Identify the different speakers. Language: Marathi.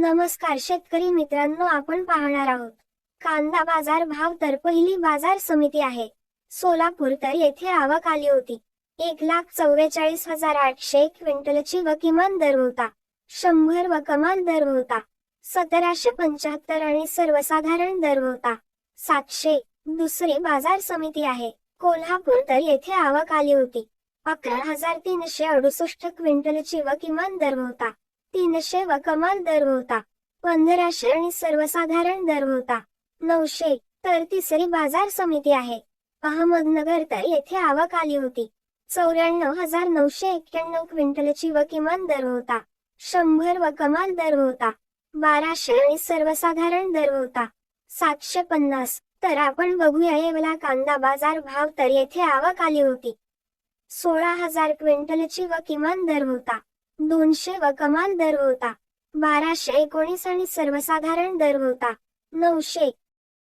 Speaker 1: नमस्कार शेतकरी मित्रांनो आपण पाहणार आहोत. कांदा बाजार भाव तर पहिली बाजार समिती आहे. सोलापूर तर येथे आवक आली होती. एक लाख चव्वेचाळीस हजार आठशे क्विंटलची व किमान दर होता. शंभर व कमाल दर होता. सतराशे पंच्याहत्तर आणि सर्वसाधारण दर होता. सातशे दुसरी बाजार समिती आहे. कोल्हापूर तर येथे आवक आली होती. अकरा हजार तीनशे अडुसष्ट क्विंटलची व किमान दर होता. तीनशे व कमाल दर होता पंधराशे आणि सर्वसाधारण दर होता नऊशे तर तिसरी बाजार समिती आहे. अहमदनगर तर येथे आवक आली होती. चौऱ्याण्णव हजार नऊशे एक्क्याण्णव क्विंटलची व किमान दर होता शंभर व कमाल दर होता बाराशे आणि सर्वसाधारण दर होता सातशे पन्नास तर आपण बघूया येवला कांदा बाजार भाव तर येथे आवक आली होती. सोळा हजार क्विंटलची व किमान दर होता दोनशे व कमाल दर होता. बाराशे एकोणीस आणि सर्वसाधारण दर होता. नऊशे